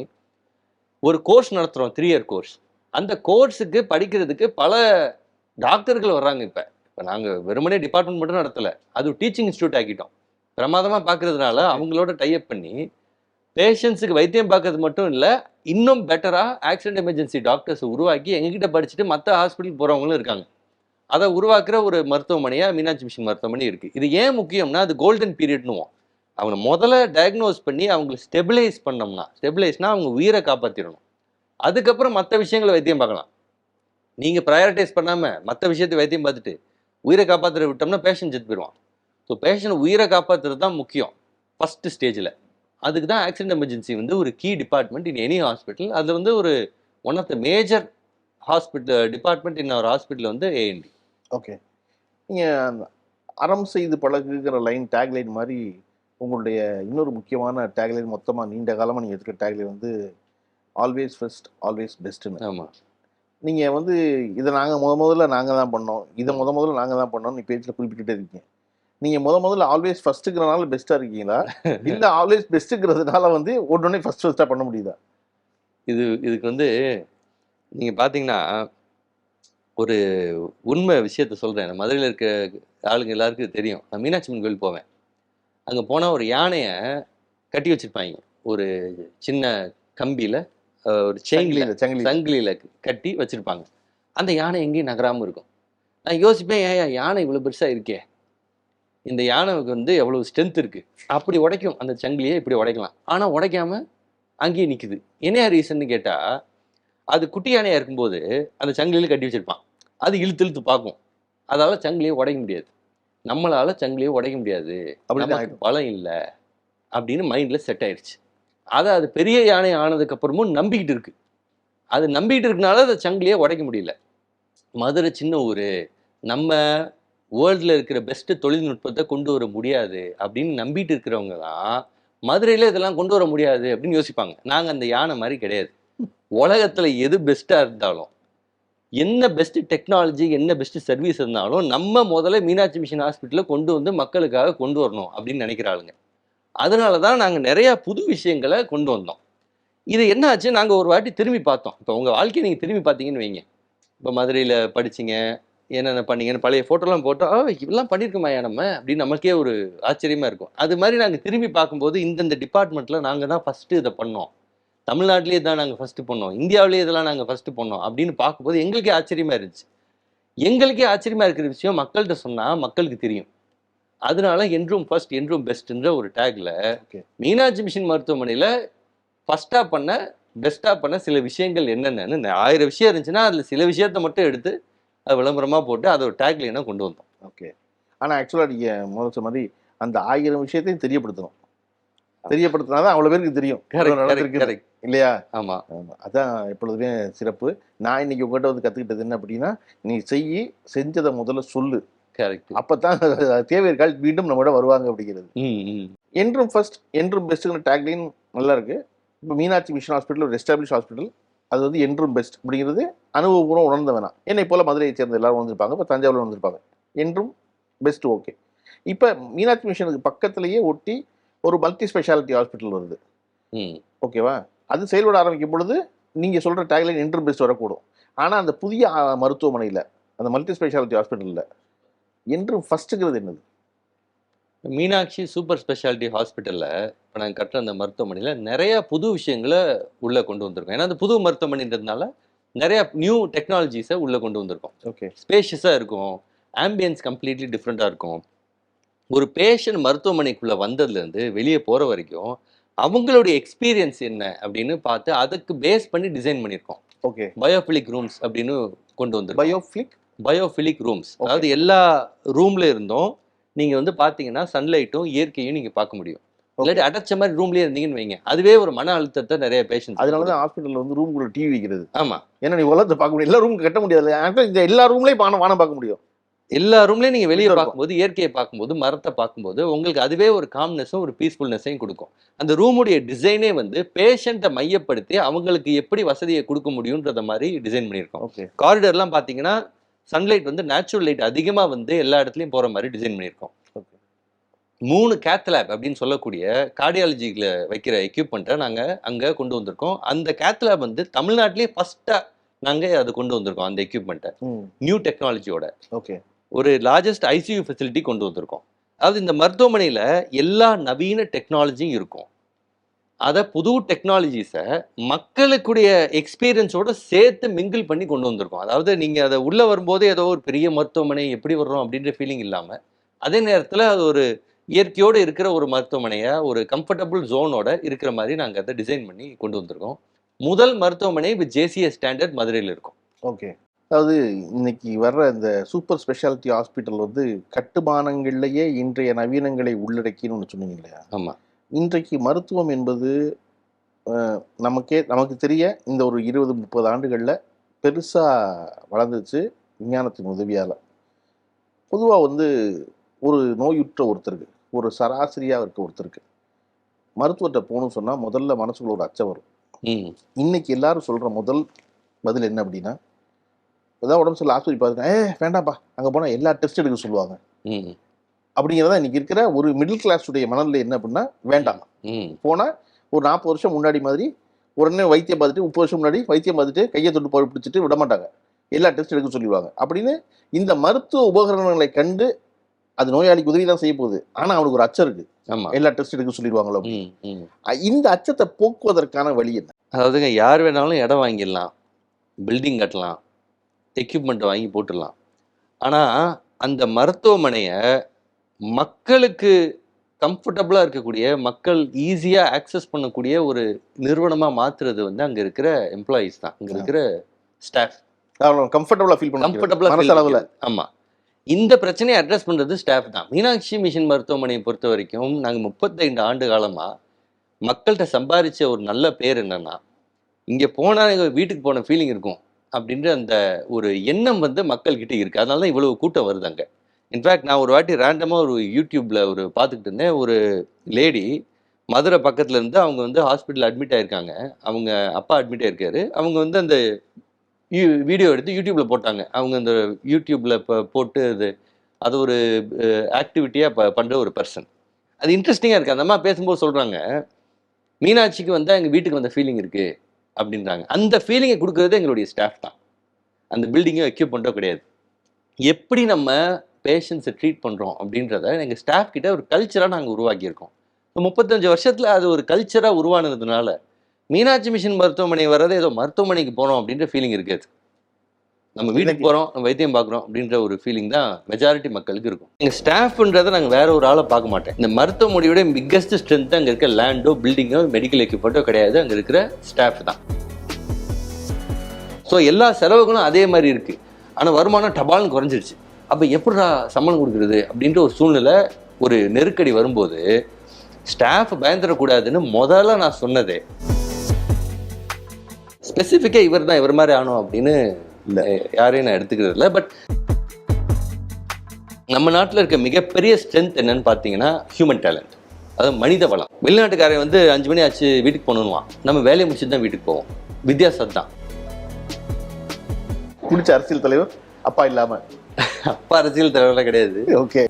ஒரு கோர்ஸ் நடத்துகிறோம் த்ரீ இயர் கோர்ஸ் அந்த கோர்ஸுக்கு படிக்கிறதுக்கு பல டாக்டர்கள் வர்றாங்க இப்போ. இப்போ நாங்கள் வெறுமனே டிபார்ட்மெண்ட் மட்டும் நடத்தலை. அது டீச்சிங் இன்ஸ்டியூட் ஆக்கிட்டோம். பிரமாதமாக பார்க்கறதுனால அவங்களோட டைப் பண்ணி பேஷண்ட்ஸுக்கு வைத்தியம் பார்க்கறது மட்டும் இல்லை இன்னும் பெட்டராக ஆக்சிடென்ட் எமர்ஜென்சி டாக்டர்ஸ் உருவாக்கி எங்ககிட்ட படிச்சுட்டு மற்ற ஹாஸ்பிட்டல் போகிறவங்களும் இருக்காங்க. அதை உருவாக்குற ஒரு மருத்துவமனையாக மீனாட்சி மிஷன் மருத்துவமனை இருக்குது இது ஏன் முக்கியம்னா அது கோல்டன் பீரியட்னுவோம் அவங்க முதல்ல டயக்னோஸ் பண்ணி அவங்களை ஸ்டெபிலைஸ் பண்ணோம்னா ஸ்டெபிலைஸ்னால் அவங்க உயிரை காப்பாற்றிடணும் அதுக்கப்புறம் மற்ற விஷயங்களை வைத்தியம் பார்க்கலாம். நீங்கள் ப்ரையாரிட்டைஸ் பண்ணாமல் மற்ற விஷயத்தை வைத்தியம் பார்த்துட்டு உயிரை காப்பாற்றுற விட்டோம்னா பேஷண்ட் செத்து போயிடுவான். ஸோ பேஷண்ட் உயிரை காப்பாற்றுறது தான் முக்கியம். ஃபஸ்ட்டு ஸ்டேஜில் அதுக்கு தான் ஆக்சிடென்ட் எமர்ஜென்சி வந்து ஒரு key department in any hospital அது வந்து ஒரு one of the major hospital department in our hospital வந்து ஏஎன்டி ஓகே நீங்கள் அறம் செய்து பழகுங்கிற லைன் டேக்லைன் மாதிரி உங்களுடைய இன்னொரு முக்கியமான டேக்லைன் மொத்தமாக நீண்ட காலமாக நீங்கள் எடுக்கிற டேக்லைன் வந்து ஆல்வேஸ் ஃபர்ஸ்ட் ஆல்வேஸ் பெஸ்ட்டுன்னு ஆமாம் நீங்கள் வந்து இதை நாங்கள் முத முதல்ல நாங்கள் தான் பண்ணோம் இதை முத முதல்ல நாங்கள் தான் பண்ணோம் நீ பேஜில் குறிப்பிட்டுட்டே இருக்கீங்க. நீங்கள் முத முதல்ல ஆல்வேஸ் ஃபஸ்ட்டுங்கிறனால பெஸ்ட்டாக இருக்கீங்களா? [LAUGHS] இல்லை ஆல்வேஸ் பெஸ்ட்டுங்கிறதுனால வந்து ஒன்று ஃபஸ்ட் ஃபஸ்ட்டாக பண்ண முடியுதா? இது இதுக்கு வந்து நீங்கள் பார்த்தீங்கன்னா ஒரு உண்மை விஷயத்த சொல்கிறேன் மதுரையில் இருக்க ஆளுங்க எல்லாருக்கும் தெரியும். நான் மீனாட்சி அம்மன் கோயில் போவேன். அங்கே போனால் ஒரு யானையை கட்டி வச்சிருப்பாங்க. ஒரு சின்ன கம்பியில ஒரு சங்கிலியில சங்கிலி சங்கிலியில கட்டி வச்சிருப்பாங்க. அந்த யானை எங்கேயும் நகராம இருக்கும். நான் யோசிப்பேன் ஏன் யானை இவ்வளவு பெருசா இருக்கே. இந்த யானைக்கு வந்து எவ்வளவு ஸ்ட்ரென்த் இருக்கு? அப்படி உடைக்கும். அந்த சங்கிலியை இப்படி உடைக்கலாம். ஆனா உடைக்காம அங்கேயே நிக்குது. என்ன ரீசன்னு கேட்டா அது குட்டி யானையா இருக்கும்போது அந்த சங்கிலியில கட்டி வச்சிருப்பான். அது இழுத்து இழுத்து பார்க்கும். அதால சங்கிலியை உடைக்க முடியாது. நம்மளால சங்கிலியை உடைக்க முடியாது. ஆயிடும். பலம் இல்லை அப்படின்னு மைண்ட்ல செட் ஆயிடுச்சு. அதை அது பெரிய யானை ஆனதுக்கு அப்புறமும் நம்பிக்கிட்டு இருக்கு. அது நம்பிக்கிட்டு இருக்கனால அந்த சங்கிலியை உடைக்க முடியல. மதுரை சின்ன ஊர். நம்ம வேர்ல்டில் இருக்கிற பெஸ்ட்டு தொழில்நுட்பத்தை கொண்டு வர முடியாது அப்படின்னு நம்பிட்டு இருக்கிறவங்க தான் மதுரையில் இதெல்லாம் கொண்டு வர முடியாது அப்படின்னு யோசிப்பாங்க. நாங்கள் அந்த யானை மாதிரி கிடையாது. உலகத்தில் எது பெஸ்ட்டாக இருந்தாலும் என்ன பெஸ்ட் டெக்னாலஜி என்ன பெஸ்ட் சர்வீஸ் இருந்தாலும் நம்ம முதல்ல மீனாட்சி மிஷன் ஹாஸ்பிட்டலில் கொண்டு வந்து மக்களுக்காக கொண்டு வரணும் அப்படின்னு நினைக்கிற ஆளுங்க. அதனால தான் நாங்கள் நிறையா புது விஷயங்களை கொண்டு வந்தோம். இது என்ன ஆச்சு நாங்கள் ஒரு வாட்டி திரும்பி பார்த்தோம். இப்போ உங்கள் வாழ்க்கையை நீங்கள் திரும்பி பார்த்தீங்கன்னு வைங்க. இப்போ மதுரையில் படிச்சிங்க என்னென்ன பண்ணீங்கன்னு பழைய ஃபோட்டோலாம் போட்டோம் இதெல்லாம் பண்ணியிருக்கோமாயா நம்ம? அப்படின்னு நமக்கே ஒரு ஆச்சரியமாக இருக்கும். அது மாதிரி நாங்கள் திரும்பி பார்க்கும்போது இந்தந்த டிபார்ட்மெண்ட்டில் நாங்கள் தான் ஃபஸ்ட்டு இதை பண்ணோம். தமிழ்நாட்டிலே தான் நாங்கள் ஃபஸ்ட்டு பண்ணோம். இந்தியாவிலேயே இதெல்லாம் நாங்கள் ஃபஸ்ட்டு பண்ணோம் அப்படின்னு பார்க்கும்போது எங்களுக்கே ஆச்சரியமாக இருந்துச்சு. எங்களுக்கே ஆச்சரியமாக இருக்கிற விஷயம் மக்கள்கிட்ட சொன்னால் மக்களுக்கு தெரியும். அதனால என்றும் ஃபர்ஸ்ட் என்றும் பெஸ்ட்ன்ற ஒரு டேக்ல Okay. மீனாட்சி மிஷன் மருத்துவமனையில் ஃபர்ஸ்டாக பண்ண பெஸ்ட்டாக பண்ண சில விஷயங்கள் என்னென்னு ஆயிரம் விஷயம் இருந்துச்சுன்னா அதில் சில விஷயத்த மட்டும் எடுத்து அது விளம்பரமாக போட்டு அதை ஒரு டேக்லைனாக கொண்டு வந்தோம். ஓகே ஆனா ஆக்சுவலா நீங்க முதல்ல சொன்ன மாதிரி அந்த ஆயிரம் விஷயத்தையும் தெரியப்படுத்தணும். தெரியப்படுத்தினாதான் அவ்வளவு பேருக்கு தெரியும். இல்லையா? ஆமாம் ஆமா. அதான் எப்பொழுதுமே சிறப்பு. நான் இன்னைக்கு உங்ககிட்ட வந்து கத்துக்கிட்டது என்ன அப்படின்னா நீ செய்யி செஞ்சதை முதல்ல சொல்லு. கரெக்ட் அப்பதான் தேவை இருக்கால் மீண்டும் நம்மளோட வருவாங்க அப்படிங்கிறது. என்றும் ஃபர்ஸ்ட் என்றும் பெஸ்ட்டுங்கிற டேக்லைன் நல்லா இருக்கு. இப்போ மீனாட்சி மிஷன் ஹாஸ்பிட்டல் ஒரு எஸ்டாப்ளிஷ் ஹாஸ்பிட்டல் அது வந்து என்றும் பெஸ்ட் அப்படிங்கிறது அனுபவபூர்வம் உணர்ந்த வேணாம் என்னை போல மதுரையை சேர்ந்த எல்லாரும் வந்திருப்பாங்க. இப்போ தஞ்சாவூர்ல வந்திருப்பாங்க. என்றும் பெஸ்ட் ஓகே இப்போ மீனாட்சி மிஷனுக்கு பக்கத்திலேயே ஒட்டி ஒரு மல்டி ஸ்பெஷாலிட்டி ஹாஸ்பிட்டல் வருது. ம். ஓகேவா அது செயல்பட ஆரம்பிக்கும் பொழுது நீங்கள் சொல்கிற டேக்லைன் என்றும் பெஸ்ட் வரக்கூடும். ஆனால் அந்த புதிய மருத்துவமனையில் அந்த மல்டி ஸ்பெஷாலிட்டி ஹாஸ்பிட்டலில் என்றும் ஃபஸ்ட்டுங்கிறது என்னது? மீனாட்சி சூப்பர் ஸ்பெஷாலிட்டி ஹாஸ்பிட்டலில் இப்போ நாங்கள் கட்டுற அந்த மருத்துவமனையில் நிறைய புது விஷயங்களை உள்ளே கொண்டு வந்திருக்கோம். ஏன்னா அந்த புது மருத்துவமனைன்றதுனால நிறைய நியூ டெக்னாலஜிஸை உள்ளே கொண்டு வந்திருக்கோம். ஓகே ஸ்பேஷியஸாக இருக்கும். ஆம்பியன்ஸ் கம்ப்ளீட்லி டிஃப்ரெண்ட்டாக இருக்கும். ஒரு பேஷண்ட் மருத்துவமனைக்குள்ளே வந்ததுலேருந்து வெளியே போகிற வரைக்கும் அவங்களுடைய எக்ஸ்பீரியன்ஸ் என்ன அப்படின்னு பார்த்து அதுக்கு பேஸ் பண்ணி டிசைன் பண்ணியிருக்கோம். ஓகே பயோஃபிலிக் ரூம்ஸ் அப்படின்னு கொண்டு வந்திருக்கோம். பயோஃப்ளிக் பயோஃபிலிக் ரூம்ஸ் அதாவது எல்லா ரூம்ல இருந்தும் நீங்க வந்து பாத்தீங்கன்னா சன்லைட்டும் இயற்கையும் நீங்க பார்க்க முடியும். இல்லாட்டி அடைச்ச மாதிரி ரூம்லயே இருந்தீங்கன்னு வைங்க. அதுவே ஒரு மன அழுத்தத்தை நிறைய பேஷண்ட் அதனால தான் ஹாஸ்பிட்டலில் வந்து ரூம்குள்ள டிவி வைக்கிறது. ஆமா. ஏன்னா நீ உலகத்தை பார்க்க முடியும். எல்லா ரூம் கட்ட முடியாது இந்த எல்லா ரூம்லேயும் வானம் வானம் பார்க்க முடியும். எல்லா ரூம்லயும் நீங்க வெளியே. பார்க்கும்போது இயற்கையை பார்க்கும்போது மரத்தை பார்க்கும்போது உங்களுக்கு அதுவே ஒரு காம்னஸும் ஒரு பீஸ்ஃபுல்னஸையும் கொடுக்கும். அந்த ரூமுடைய டிசைனே வந்து பேஷண்ட்டை மையப்படுத்தி அவங்களுக்கு எப்படி வசதியை கொடுக்க முடியுன்றத மாதிரி டிசைன் பண்ணியிருக்கோம். ஓகே காரிடர்லாம் பார்த்தீங்கன்னா சன்லைட் வந்து நேச்சுரல் லைட் அதிகமாக வந்து எல்லா இடத்துலையும் போகிற மாதிரி டிசைன் பண்ணியிருக்கோம். மூணு கேத்லேப் அப்படின்னு சொல்லக்கூடிய கார்டியாலஜியில் வைக்கிற எக்யூப்மெண்ட்டை நாங்கள் அங்கே கொண்டு வந்திருக்கோம். அந்த கேத்லேப் வந்து தமிழ்நாட்டிலே ஃபஸ்ட்டாக நாங்கள் அதை கொண்டு வந்திருக்கோம் அந்த எக்யூப்மெண்ட்டை நியூ டெக்னாலஜியோட ஓகே. ஒரு லார்ஜஸ்ட் ஐசியூ ஃபெசிலிட்டி கொண்டு வந்திருக்கோம். அதாவது இந்த மருத்துவமனையில் எல்லா நவீன டெக்னாலஜியும் இருக்கும். அதை புது டெக்னாலஜிஸை மக்களுக்குடைய எக்ஸ்பீரியன்ஸோட சேர்த்து மிங்கிள் பண்ணி கொண்டு வந்திருக்கோம். அதாவது நீங்கள் அதை உள்ளே வரும்போதே ஏதோ ஒரு பெரிய மருத்துவமனை எப்படி வர்றோம் அப்படின்ற ஃபீலிங் இல்லாமல் அதே நேரத்தில் அது ஒரு இயற்கையோடு இருக்கிற ஒரு மருத்துவமனையை ஒரு கம்ஃபர்டபுள் ஜோனோட இருக்கிற மாதிரி நாங்கள் அதை டிசைன் பண்ணி கொண்டு வந்திருக்கோம். முதல் மருத்துவமனை வித் ஜேசிஎஸ் ஸ்டாண்டர்ட் மதுரையில் இருக்கும். ஓகே. அதாவது இன்னைக்கு வர்ற இந்த சூப்பர் ஸ்பெஷாலிட்டி ஹாஸ்பிட்டல் வந்து கட்டுமானங்கள்லேயே இன்றைய நவீனங்களை உள்ளடக்கின்னு ஒன்று சொன்னீங்க இல்லையா? ஆமாம் இன்றைக்கு மருத்துவம் என்பது நமக்கே நமக்கு தெரிய இந்த ஒரு இருபது முப்பது ஆண்டுகளில் பெருசாக வளர்ந்துச்சு விஞ்ஞானத்தின் உதவியால். பொதுவாக வந்து ஒரு நோயுற்ற ஒருத்தருக்கு. ஒரு சராசரியாக இருக்க ஒருத்தருக்கு. மருத்துவர்கிட்ட போகணும்னு சொன்னால் முதல்ல மனசுக்குள்ள ஒரு அச்சம் வரும். இன்னைக்கு எல்லாரும் சொல்கிற முதல் பதில் என்ன அப்படின்னா ஏதாவது உடம்பு சரியில்லை ஆஸ்பத்திரி பார்த்துட்டேன் ஏ வேண்டாம்ப்பா. அங்கே போனால் எல்லா டெஸ்ட் எடுக்க சொல்லுவாங்க. அப்படிங்கிறதா இன்னைக்கு இருக்கிற ஒரு மிடில் கிளாஸ் உடைய மனநிலை என்ன அப்படின்னா வேண்டாம். போனால் ஒரு நாற்பது வருஷம் முன்னாடி மாதிரி உடனே வைத்தியம் பார்த்துட்டு முப்பது வருஷம் முன்னாடி வைத்தியம் பார்த்துட்டு கையை தொட்டு போய் பிடிச்சிட்டு விட மாட்டாங்க. எல்லா டெஸ்ட் எடுக்க சொல்லிடுவாங்க. அப்படின்னு இந்த மருத்துவ உபகரணங்களை கண்டு அது நோயாளிக்கு உதவி தான் செய்ய போகுது. ஆனால் அவனுக்கு ஒரு அச்சம் இருக்கு. எல்லா டெஸ்ட் எடுக்க சொல்லிடுவாங்களோ? இந்த அச்சத்தை போக்குவதற்கான வழி என்ன? அதாவதுங்க யார் வேணாலும் இடம் வாங்கிடலாம். பில்டிங் கட்டலாம். எக்யூப்மெண்ட் வாங்கி போட்டுடலாம். ஆனால் அந்த மருத்துவமனையை மக்களுக்கு கம்ஃபர்டபுளாக இருக்கக்கூடிய மக்கள் ஈஸியாக ஆக்சஸ் பண்ணக்கூடிய ஒரு நிறுவனமாக மாற்றுறது வந்து அங்கே இருக்கிற எம்ப்ளாயீஸ் தான். அங்கே இருக்கிற ஸ்டாஃப் கம்ஃபர்டபுளா ஃபீல் பண்ண கம்ஃபர்டபுளாக மனசளவுல. ஆமாம் இந்த பிரச்சனையை அட்ரஸ் பண்ணுறது ஸ்டாஃப் தான். மீனாட்சி மிஷன் மருத்துவமனையை பொறுத்த வரைக்கும் நாங்கள் முப்பத்தைந்து ஆண்டு காலமாக மக்கள்கிட்ட சம்பாதிச்ச ஒரு நல்ல பேர் என்னன்னா இங்கே போனால் எங்கள் வீட்டுக்கு போன ஃபீலிங் இருக்கும் அப்படின்ற அந்த ஒரு எண்ணம் வந்து மக்கள்கிட்ட இருக்குது அதனால தான் இவ்வளோ கூட்டம் வருது அங்கே. இன்ஃபேக்ட் நான் ஒரு வாட்டி ரேண்டமாக ஒரு யூடியூப்பில் ஒரு பார்த்துக்கிட்டு இருந்தேன். ஒரு லேடி மதுரை பக்கத்தில் இருந்து அவங்க வந்து ஹாஸ்பிட்டல் அட்மிட் ஆயிருக்காங்க. அவங்க அப்பா அட்மிட் ஆயிருக்காரு. அவங்க வந்து அந்த வீடியோ எடுத்து யூடியூப்ல போட்டாங்க. அவங்க அந்த யூடியூப்ல இப்போ போட்டு அது அது ஒரு ஆக்டிவிட்டியாக ப பண்ணுற ஒரு பர்சன் அது இன்ட்ரெஸ்டிங்காக இருக்குது அந்த அம்மா பேசும்போது சொல்கிறாங்க மீனாட்சிக்கு வந்தால் எங்கள் வீட்டுக்கு வந்த ஃபீலிங் இருக்குது அப்படின்றாங்க. அந்த ஃபீலிங்கை கொடுக்குறது எங்களுடைய ஸ்டாஃப் தான். அந்த பில்டிங்கோ எக்யூப்மெண்ட்டோ கிடையாது. எப்படி நம்ம பேஷண்ட்ஸை ட்ரீட் பண்ணுறோம் அப்படின்றத எங்கள் ஸ்டாஃப் கிட்ட ஒரு கல்ச்சராக நாங்கள் உருவாக்கியிருக்கோம். முப்பத்தஞ்சு வருஷத்தில் அது ஒரு கல்ச்சராக உருவானதுனால மீனாட்சி மிஷன் மருத்துவமனை வர்றது ஏதோ மருத்துவமனைக்கு போகிறோம் அப்படின்ற ஃபீலிங் இருக்காது நம்ம வீட்டுக்கு போகிறோம் நம்ம வைத்தியம் பார்க்குறோம் அப்படின்ற ஒரு ஃபீலிங் தான் மெஜாரிட்டி மக்களுக்கு இருக்கும். எங்கள் ஸ்டாஃப்ன்றதை நாங்கள் வேற ஒரு ஆளை பார்க்க மாட்டேன். இந்த மருத்துவமனையோட பிக்கஸ்ட் ஸ்ட்ரென்த் அங்கே இருக்க லேண்டோ பில்டிங்கோ மெடிக்கல் எக்யூப்மெண்ட்டோ கிடையாது. அங்கே இருக்கிற ஸ்டாஃப் தான். ஸோ எல்லா செலவுகளும் அதே மாதிரி இருக்கு. ஆனால் வருமானம் டபால்னு குறைஞ்சிருச்சு. அப்போ எப்படிடா சம்பளம் கொடுக்குறது அப்படின்ற ஒரு சூழ்நிலை ஒரு நெருக்கடி வரும்போது ஸ்டாஃப் பயந்துடக்கூடாதுன்னு முதல்ல நான் சொன்னதே. ஸ்பெசிஃபிக்காக இவர் தான் இவர் மாதிரி ஆனோம் அப்படின்னு இல்ல. யாரையும் நான் எடுத்துக்கிறது இல்லை. பட் நம்ம நாட்டில் இருக்க மிகப்பெரிய ஸ்ட்ரென்த் என்னன்னு பார்த்தீங்கன்னா ஹியூமன் டேலண்ட் அதாவது மனித வளம். வெளிநாட்டுக்காரன் வந்து அஞ்சு மணி ஆச்சு வீட்டுக்கு போகணுன்னுவான். நம்ம வேலையை முடிச்சுட்டு தான் வீட்டுக்கு போவோம். வித்தியாசம் தான். பிடிச்ச அரசியல் தலைவர் அப்பா இல்லாம. [LAUGHS] அப்பா அரசியல் தலைவரெல்லாம் கிடையாது. ஓகே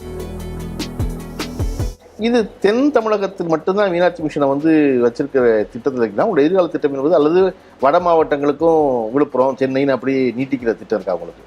இது தென் தமிழகத்துக்கு மட்டும்தான் மீனாட்சி மிஷனை வந்து வச்சிருக்கிற திட்டத்தில் இருக்குன்னா உங்களோட எதிர்கால திட்டம் என்பது அல்லது வட மாவட்டங்களுக்கும் விழுப்புரம் சென்னைன்னு அப்படி நீட்டிக்கிற திட்டம் இருக்கா உங்களுக்கு?